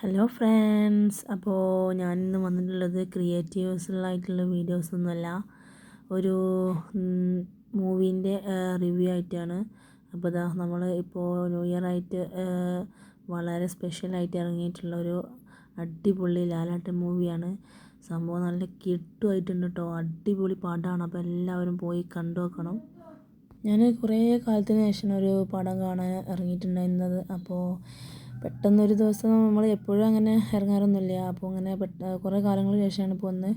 Hello friends അപ്പോൾ ഞാനിന്ന് വന്നിട്ടുള്ളത് വീഡിയോസ് വീഡിയോസൊന്നുമല്ല ഒരു മൂവീന്റെ റിവ്യൂ ആയിട്ടാണ്. അപ്പോൾ ഇതാ നമ്മൾ ഇപ്പോൾ ന്യൂ ഇയർ ആയിട്ട് വളരെ സ്പെഷ്യലായിട്ട് ഇറങ്ങിയിട്ടുള്ള ഒരു അടിപൊളി ലാലാട്ടൻ മൂവിയാണ് സംഭവം നല്ല കിട്ടുമായിട്ടുണ്ട് കേട്ടോ അടിപൊളി പാട്ടാണ്. അപ്പോൾ എല്ലാവരും പോയി കണ്ടു നോക്കണം. ഞാൻ കുറേ കാലത്തിന് ശേഷം ഒരു പടം കാണാൻ ഇറങ്ങിയിട്ടുണ്ടായിരുന്നത്. അപ്പോൾ പെട്ടെന്നൊരു ദിവസം നമ്മൾ എപ്പോഴും അങ്ങനെ ഇറങ്ങാറൊന്നുമില്ല. അപ്പോൾ അങ്ങനെ പെട്ട കുറേ കാലങ്ങൾക്ക് ശേഷമാണ് ഇപ്പോൾ ഒന്ന്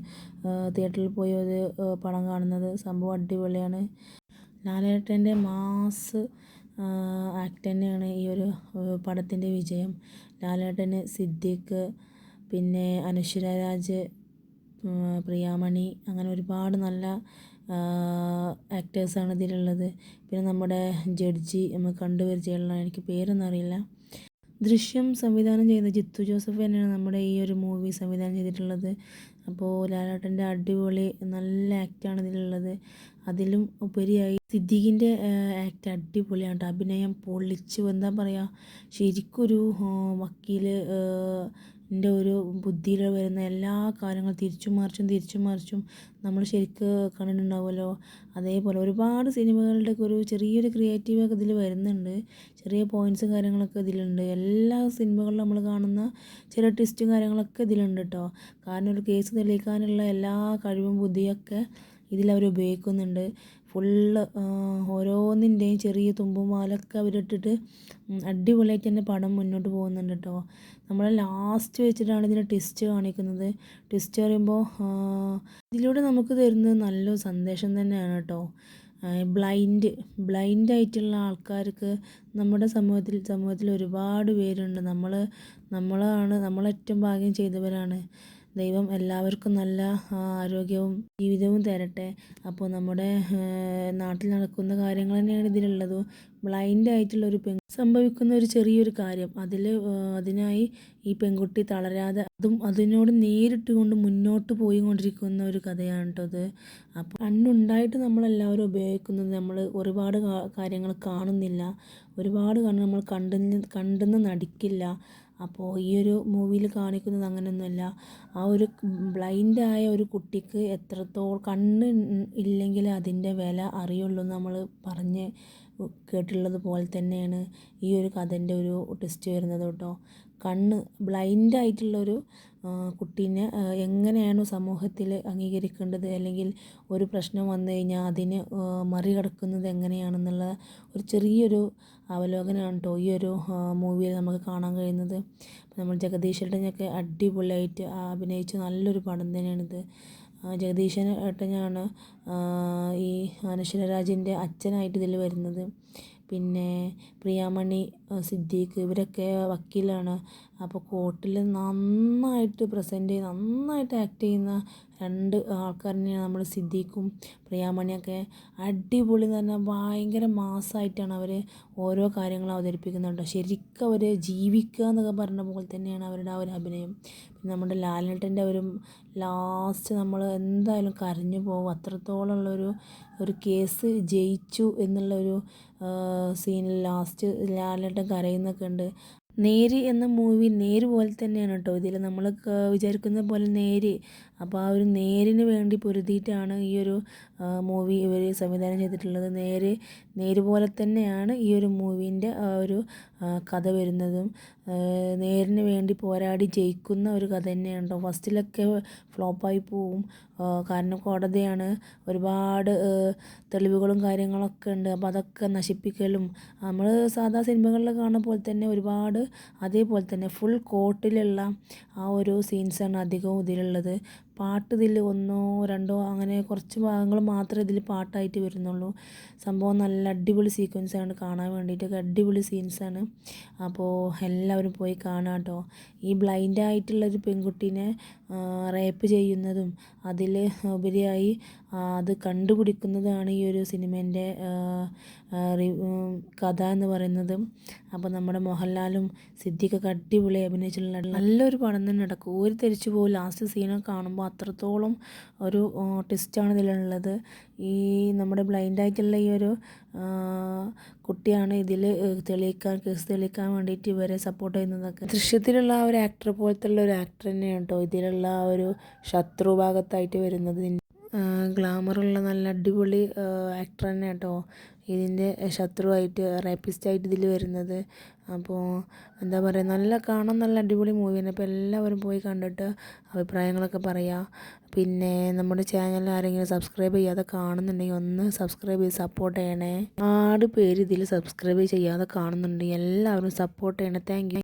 തിയേറ്ററിൽ പോയി ഒരു പടം കാണുന്നത്. സംഭവം അടിപൊളിയാണ്. ലാലേട്ടന്റെ മാസ് ആക്ട് തന്നെയാണ് ഈ ഒരു പടത്തിന്റെ വിജയം. ലാലേട്ടന് സിദ്ദിഖ് പിന്നെ അനശ്വര രാജ് പ്രിയാമണി അങ്ങനെ ഒരുപാട് നല്ല ആക്ടേഴ്സാണ് ഇതിലുള്ളത്. പിന്നെ നമ്മുടെ ജഡ്ജി നമ്മൾ കണ്ടുപരിചയമുള്ള എനിക്ക് പേരൊന്നും അറിയില്ല. ദൃശ്യം സംവിധാനം ചെയ്ത ജിത്തു ജോസഫ് തന്നെയാണ് നമ്മുടെ ഈ ഒരു മൂവി സംവിധാനം ചെയ്തിട്ടുള്ളത്. അപ്പോൾ ലാലേട്ടന്റെ അടിപൊളി നല്ല ആക്റ്റാണ് ഇതിലുള്ളത്. അതിലും ഉപരിയായി സിദ്ദീഖിന്റെ ആക്ട് അടിപൊളിയാണ് അഭിനയം പൊളിച്ചു എന്താ പറയുക ശരിക്കൊരു വക്കീൽ എന്റെ ഒരു ബുദ്ധിയിൽ വരുന്ന എല്ലാ കാര്യങ്ങളും തിരിച്ചും മറിച്ചും തിരിച്ചും മറിച്ചും നമ്മൾ ശരിക്ക് കണ്ടിട്ടുണ്ടാവുമല്ലോ. അതേപോലെ ഒരുപാട് സിനിമകളുടെ ഒരു ചെറിയൊരു ക്രിയേറ്റീവൊക്കെ ഇതിൽ വരുന്നുണ്ട്. ചെറിയ പോയിന്റ്സും കാര്യങ്ങളൊക്കെ ഇതിലുണ്ട്. എല്ലാ സിനിമകളിലും നമ്മൾ കാണുന്ന ചില ട്വിസ്റ്റും കാര്യങ്ങളൊക്കെ ഇതിലുണ്ട് കേട്ടോ കാരണം ഒരു കേസ് തെളിയിക്കാനുള്ള എല്ലാ കഴിവും ബുദ്ധിയൊക്കെ ഇതിലവർ ഉപയോഗിക്കുന്നുണ്ട്. ഫുള്ള് ഓരോന്നിന്റെയും ചെറിയ തുമ്പും മാലൊക്കെ അവരിട്ടിട്ട് അടിപൊളിയായിട്ട് തന്നെ പടം മുന്നോട്ട് പോകുന്നുണ്ട് കേട്ടോ നമ്മൾ ലാസ്റ്റ് വെച്ചിട്ടാണ് ഇതിന്റെ ട്വിസ്റ്റ് കാണിക്കുന്നത്. ട്വിസ്റ്റ് പറയുമ്പോൾ ഇതിലൂടെ നമുക്ക് തരുന്നത് നല്ലൊരു സന്ദേശം തന്നെയാണ് കേട്ടോ ബ്ലൈൻഡ് ബ്ലൈൻഡ് ആയിട്ടുള്ള ആൾക്കാർക്ക് നമ്മുടെ സമൂഹത്തിൽ സമൂഹത്തിൽ ഒരുപാട് പേരുണ്ട്. നമ്മൾ നമ്മളാണ് നമ്മളേറ്റവും ഭാഗ്യം ചെയ്തവരാണ്. ദൈവം എല്ലാവർക്കും നല്ല ആരോഗ്യവും ജീവിതവും തരട്ടെ. അപ്പോൾ നമ്മുടെ നാട്ടിൽ നടക്കുന്ന കാര്യങ്ങൾ തന്നെയാണ് ഇതിലുള്ളത്. ബ്ലൈൻഡ് ആയിട്ടുള്ള ഒരു പെൺ സംഭവിക്കുന്ന ഒരു ചെറിയൊരു കാര്യം. അതിൽ അതിനായി ഈ പെൺകുട്ടി തളരാതെ അതും അതിനോട് നേരിട്ട് കൊണ്ട് മുന്നോട്ട് പോയി കൊണ്ടിരിക്കുന്ന ഒരു കഥയാണ് കേട്ടോ അത് അപ്പോൾ കണ്ണുണ്ടായിട്ട് നമ്മളെല്ലാവരും ഉപയോഗിക്കുന്നത് നമ്മൾ ഒരുപാട് കാര്യങ്ങൾ കാണുന്നില്ല. ഒരുപാട് കണ്ണ് നമ്മൾ കണ്ടെന്ന് കണ്ടെന്ന് നടിക്കില്ല. അപ്പോൾ ഈ ഒരു മൂവിയിൽ കാണിക്കുന്നത് അങ്ങനെയൊന്നുമല്ല ആ ഒരു ബ്ലൈൻഡായ ഒരു കുട്ടിക്ക് എത്രത്തോളം കണ്ണ് ഇല്ലെങ്കിൽ അതിന്റെ വില അറിയുള്ളൂ നമ്മൾ പറഞ്ഞ് കേട്ടിട്ടുള്ളത് പോലെ തന്നെയാണ് ഈ ഒരു കഥന്റെ ഒരു ട്വിസ്റ്റ് വരുന്നത് കേട്ടോ. കണ്ണ് ബ്ലൈൻഡായിട്ടുള്ളൊരു കുട്ടീനെ എങ്ങനെയാണ് സമൂഹത്തിൽ അംഗീകരിക്കേണ്ടത്? അല്ലെങ്കിൽ ഒരു പ്രശ്നം വന്നു കഴിഞ്ഞാൽ അതിനെ മറികടക്കുന്നത് എങ്ങനെയാണെന്നുള്ള ഒരു ചെറിയൊരു അവലോകനമാണ് കേട്ടോ ഈ ഒരു മൂവിയിൽ നമുക്ക് കാണാൻ കഴിയുന്നത്. നമ്മൾ ജഗദീഷ് ഏട്ടനൊക്കെ അടിപൊളിയായിട്ട് അഭിനയിച്ച നല്ലൊരു പടം തന്നെയാണിത്. ജഗദീശൻ ഏട്ടനാണ് ഈ അനശ്വര രാജിന്റെ അച്ഛനായിട്ട് ഇതിൽ വരുന്നത്. പിന്നെ പ്രിയാമണി സിദ്ദീഖ് ഇവരൊക്കെ വക്കീലാണ്. അപ്പോൾ കോർട്ടിൽ നന്നായിട്ട് പ്രസന്റ് ചെയ്ത് നന്നായിട്ട് ആക്ട് ചെയ്യുന്ന രണ്ട് ആൾക്കാരെന്നെയാണ് നമ്മൾ സിദ്ദീഖും പ്രിയാമണിയൊക്കെ. അടിപൊളി എന്ന് പറഞ്ഞാൽ ഭയങ്കര മാസമായിട്ടാണ് അവർ ഓരോ കാര്യങ്ങളും അവതരിപ്പിക്കുന്നുണ്ട്. ശരിക്കും അവർ ജീവിക്കുക എന്നൊക്കെ പറഞ്ഞ പോലെ തന്നെയാണ് അവരുടെ ആ ഒരു അഭിനയം. പിന്നെ നമ്മുടെ ലാലേട്ടന്റെ ഒരു ലാസ്റ്റ് നമ്മൾ എന്തായാലും കരഞ്ഞു പോകും. അത്രത്തോളം ഉള്ളൊരു ഒരു കേസ് ജയിച്ചു എന്നുള്ളൊരു സീനിൽ ലാസ്റ്റ് ലാലേട്ടൻ കരയുന്നൊക്കെ ഉണ്ട്. നേര് എന്ന മൂവി നേര് പോലെ തന്നെയാണ് കേട്ടോ ഇതിൽ നമ്മൾ വിചാരിക്കുന്ന പോലെ നേര്. അപ്പോൾ ആ ഒരു നേരിന് വേണ്ടി പൊരുതിയിട്ടാണ് ഈ ഒരു മൂവി ഇവർ സംവിധാനം ചെയ്തിട്ടുള്ളത്. നേര് നേര് പോലെ തന്നെയാണ് ഈ ഒരു മൂവീന്റെ ആ ഒരു കഥ വരുന്നതും. നേരിന് വേണ്ടി പോരാടി ജയിക്കുന്ന ഒരു കഥ തന്നെയാണ് കേട്ടോ ഫസ്റ്റിലൊക്കെ ഫ്ലോപ്പായി പോവും. കാരണം കോടതിയാണ് ഒരുപാട് തെളിവുകളും കാര്യങ്ങളൊക്കെ ഉണ്ട്. അപ്പോൾ അതൊക്കെ നശിപ്പിക്കലും. നമ്മൾ സാധാ സിനിമകളിൽ കാണുന്ന പോലെ തന്നെ ഒരുപാട് അതേപോലെ തന്നെ ഫുൾ കോട്ടിലുള്ള ആ ഒരു സീൻസാണ് അധികവും ഇതിലുള്ളത്. പാട്ട് ഇതിൽ ഒന്നോ രണ്ടോ അങ്ങനെ കുറച്ച് ഭാഗങ്ങൾ മാത്രമേ ഇതിൽ പാട്ടായിട്ട് വരുന്നുള്ളൂ. സംഭവം നല്ല അടിപൊളി സീക്വൻസാണ് കാണാൻ വേണ്ടിയിട്ടൊക്കെ അടിപൊളി സീൻസാണ്. അപ്പോൾ എല്ലാവരും പോയി കാണാം കേട്ടോ. ഈ ബ്ലൈൻഡ് ആയിട്ടുള്ളൊരു പെൺകുട്ടീനെ റേപ്പ് ചെയ്യുന്നതും അതിൽ ഉപരിയായി അത് കണ്ടുപിടിക്കുന്നതാണ് ഈ ഒരു സിനിമേന്റെ കഥ എന്ന് പറയുന്നത്. അപ്പോൾ നമ്മുടെ മോഹൻലാലും സിദ്ദിഖൊക്കെ അടിപൊളി അഭിനയിച്ചിട്ടുള്ള നല്ലൊരു പടം തന്നെ നടക്കും. ഒരു തിരിച്ചു പോകും ലാസ്റ്റ് സീനൊക്കെ കാണുമ്പോൾ അപ്പോൾ അത്രത്തോളം ഒരു ട്വിസ്റ്റാണ് ഇതിലുള്ളത്. ഈ നമ്മുടെ ബ്ലൈൻഡായിട്ടുള്ള ഈ ഒരു കുട്ടിയാണ് ഇതിൽ തെളിയിക്കാൻ കേസ് തെളിയിക്കാൻ വേണ്ടിയിട്ട് ഇവരെ സപ്പോർട്ട് ചെയ്യുന്നതൊക്കെ. ദൃശ്യത്തിലുള്ള ആ ഒരു ആക്ടർ പോലത്തെ ഉള്ള ഒരു ആക്ടർ തന്നെയാണ് കേട്ടോ ഇതിലുള്ള ആ ഒരു ശത്രു ഭാഗത്തായിട്ട് വരുന്നത്. ഗ്ലാമറുള്ള നല്ല അടിപൊളി ആക്ടർ തന്നെ കേട്ടോ. ഇതിന്റെ ശത്രുവായിട്ട് റേപ്പിസ്റ്റായിട്ട് ഇതിൽ വരുന്നത്. അപ്പോൾ എന്താ പറയുക നല്ല കാണാൻ നല്ല അടിപൊളി മൂവിയാണ് അപ്പോൾ എല്ലാവരും പോയി കണ്ടിട്ട് അഭിപ്രായങ്ങളൊക്കെ പറയുക പിന്നെ നമ്മുടെ ചാനൽ ആരെങ്കിലും സബ്സ്ക്രൈബ് ചെയ്യാതെ കാണുന്നുണ്ടെങ്കിൽ ഒന്ന് സബ്സ്ക്രൈബ് ചെയ്ത് സപ്പോർട്ട് ചെയ്യണേ. ആട് പേര് ഇതിൽ സബ്സ്ക്രൈബ് ചെയ്യാതെ കാണുന്നുണ്ടെങ്കിൽ എല്ലാവരും സപ്പോർട്ട് ചെയ്യണേ. താങ്ക്